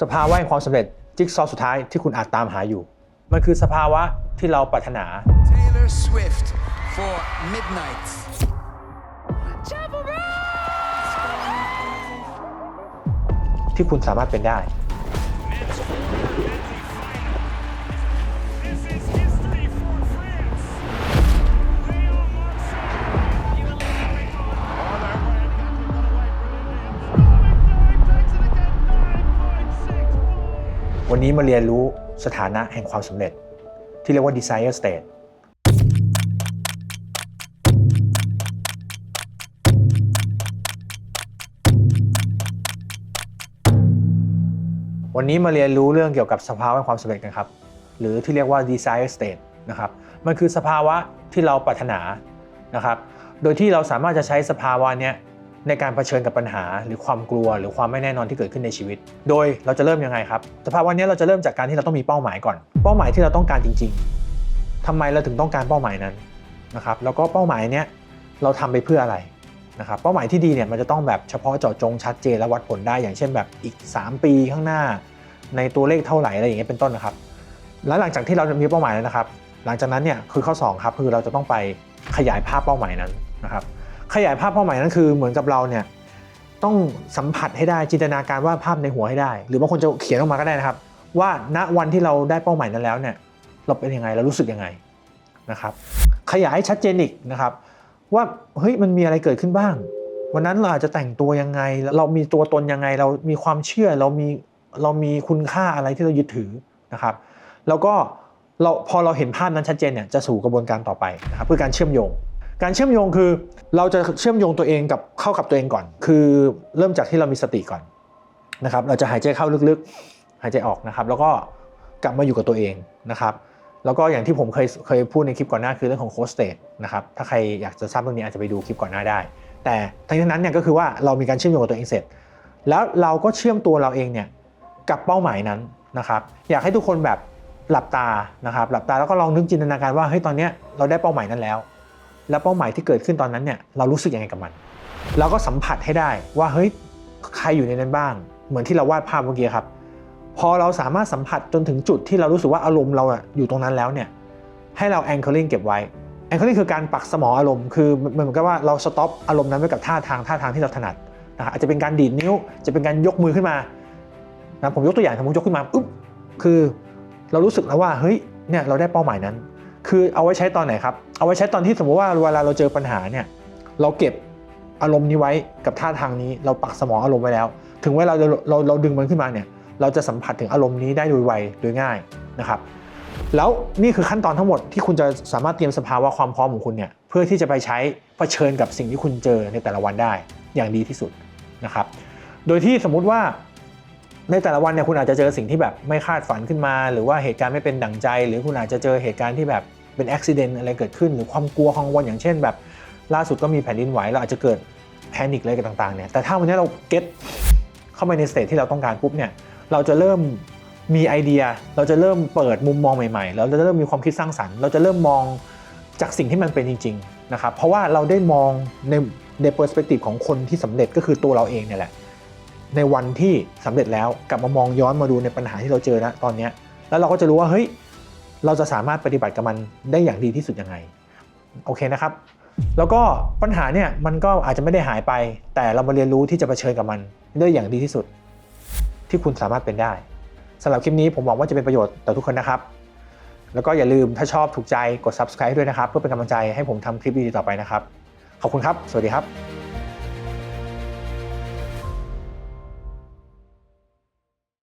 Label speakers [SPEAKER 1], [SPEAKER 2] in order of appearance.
[SPEAKER 1] สภาวะแห่งความสำเร็จจิ๊กซอว์สุดท้ายที่คุณอาจตามหาอยู่ มันคือสภาวะที่เราปรารถนา
[SPEAKER 2] Taylor Swift for Midnight.
[SPEAKER 1] ที่คุณสามารถเป็นได้ วันนี้มาเรียนรู้สถานะแห่งความสำเร็จ ที่เรียกว่า desire state วันนี้มาเรียนรู้เรื่องเกี่ยวกับสภาวะแห่งความสำเร็จกันครับ หรือที่เรียกว่า desire state นะครับมันคือสภาวะที่เราปรารถนานะครับ โดยที่เราสามารถจะใช้สภาวะเนี้ย ในการเผชิญกับปัญหา หรือความกลัว หรือความไม่แน่นอนที่เกิดขึ้นในชีวิต โดยเราจะเริ่มยังไงครับสภาวะเนี้เราจะเริ่มจากการที่เราต้องมีเป้าหมายก่อน เป้าหมายที่เราต้องการจริง ๆทำไมเราถึงต้องการเป้าหมายนั้นนะครับ แล้วก็เป้าหมายเนี้ยเราทำไปเพื่ออะไรนะครับ เป้าหมายที่ดีเนี่ยมันจะต้องแบบเฉพาะเจาะจงชัดเจนและวัดผลได้ อย่างเช่นแบบอีก 3 ปีข้างหน้า ในตัวเลขเท่าไหร่อะไรอย่างเงี้ยเป็นต้นนะครับ แล้วหลังจากที่เรามีเป้าหมายแล้วนะครับ หลังจากนั้นเนี่ยคือข้อ2ครับคือเราจะต้องไปขยายภาพเป้าหมายนั้นนะครับ ขยายภาพเป้าหมายนั้นคือเหมือนกับเราเนี่ยต้องสัมผัสให้ได้จินตนาการว่าดภาพในหัวให้ได้ หรือบางคนจะเขียนออกมาก็ได้นะครับ ว่าณวันที่เราได้เป้าหมายนั้นแล้วเนี่ยเราเป็นยังไงเรารู้สึกยังไงนะครับ ขยายชัดเจนอีกนะครับ ว่าเฮ้ยมันมีอะไรเกิดขึ้นบ้าง วันนั้นเราอาจจะแต่งตัวยังไง เรามีตัวตนยังไง เรามีความเชื่อเรามีเรามีคุณค่าอะไรที่เรายึดถือนะครับ แล้วก็เราพอเราเห็นภาพนั้นชัดเจนเนี่ยจะสู่กระบวนการต่อไปนะครับเพื่อการเชื่อมโยง การเชื่อมโยงคือเราจะเชื่อมโยงตัวเองกับเข้ากับตัวเองก่อน คือเริ่มจากที่เรามีสติก่อนนะครับ เราจะหายใจเข้าลึกๆ หายใจออกนะครับ แล้วก็กลับมาอยู่กับตัวเองนะครับ แล้วก็อย่างที่ผมเคยเคยพูดในคลิปก่อนหน้าคือเรื่องของโค้ชสเตทนะครับ ถ้าใครอยากจะทราบเรื่องนี้อาจจะไปดูคลิปก่อนหน้าได้ แต่ทั้งนั้นเนี่ยก็คือว่าเรามีการเชื่อมโยงกับตัวเองเสร็จ แล้วเราก็เชื่อมตัวเราเองเนี่ยกับเป้าหมายนั้นนะครับ อยากให้ทุกคนแบบหลับตานะครับ หลับตาแล้วก็ลองนึกจินตนาการว่าเฮ้ยตอนนี้เราได้เป้าหมายนั้นแล้ว แล้วเป้าหมายที่เกิดขึ้นตอนนั้นเนี่ยเรารู้สึกยังไงกับมัน เราก็สัมผัสให้ได้ว่าเฮ้ยใครอยู่ในนั้นบ้าง เหมือนที่เราวาดภาพเมื่อกี้ครับ พอเราสามารถสัมผัสจนถึงจุดที่เรารู้สึกว่าอารมณ์เราอยู่ตรงนั้นแล้วเนี่ยให้เรา anchoring เก็บไว้ anchoring คือการปักสมออารมณ์คือเหมือนกับว่าเรา stop อารมณ์นั้นไว้กับท่าทางท่าทางที่เราถนัดนะครับอาจจะเป็นการดีดนิ้ว จะเป็นการยกมือขึ้นมานะผมยกตัวอย่างสมมติยกขึ้นมาอุ๊บคือเรารู้สึกแล้วว่าเฮ้ยเนี่ยเราได้เป้าหมายนั้น คือเอาไว้ใช้ตอนไหนครับ เอาไว้ใช้ตอนที่สมมติว่าเวลาเราเจอปัญหาเนี่ย เราเก็บอารมณ์นี้ไว้กับท่าทางนี้ เราปักสมองอารมณ์ไว้แล้ว ถึงเวลาเราเราเราดึงมันขึ้นมาเนี่ย เราจะสัมผัสถึงอารมณ์นี้ได้โดยไวโดยง่ายนะครับ แล้วนี่คือขั้นตอนทั้งหมดที่คุณจะสามารถเตรียมสภาวะความพร้อมของคุณเนี่ย เพื่อที่จะไปใช้เผชิญกับสิ่งที่คุณเจอในแต่ละวันได้อย่างดีที่สุดนะครับ โดยที่สมมุติว่าในแต่ละวันเนี่ยคุณอาจจะเจอสิ่งที่แบบไม่คาดฝันขึ้นมา หรือว่าเหตุการณ์ไม่เป็นดั่งใจ หรือคุณอาจจะเจอเหตุการณ์ที่แบบ เป็นอุบิเหตุอะไรเกิดขึ้น หรือความกลัวกังวลอย่างเช่น แบบล่าสุดก็มีแผ่นดินไหวเราอาจจะเกิดแพนิคอะไรกันต่างๆเนี่ยแต่ถ้าวันนี้เราเก็ตเข้าไปในสเตจที่เราต้องการปุ๊บเนี่ยเราจะเริ่มมีไอเดีย เราจะเริ่มเปิดมุมมองใหม่ๆ เราจะเริ่มมีความคิดสร้างสรรค์ เราจะเริ่มมองจากสิ่งที่มันเป็นจริงๆนะครับเพราะว่าเราได้มองในในเปอร์สเปกทีฟของคนที่สำเร็จก็คือตัวเราเองเนี่ยแหละในวันที่สำเร็จแล้วกลับมามองย้อนมาดูในปัญหาที่เราเจอนะตอนนี้แล้วเราก็จะรู้ว่าเฮ้ย เราจะสามารถปฏิบัติกับมันได้อย่างดีที่สุดยังไงโอเคนะครับ แล้วก็ปัญหาเนี่ยมันก็อาจจะไม่ได้หายไป แต่เรามาเรียนรู้ที่จะเผชิญกับมันได้อย่างดีที่สุด ที่คุณสามารถเป็นได้สำหรับคลิปนี้ผมหวังว่าจะเป็นประโยชน์ต่อทุกคนนะครับ แล้วก็อย่าลืมถ้าชอบถูกใจกด subscribe ด้วยนะครับ เพื่อเป็นกำลังใจให้ผมทำคลิปดีๆต่อไปนะครับ ขอบคุณครับ สวัสดีครับ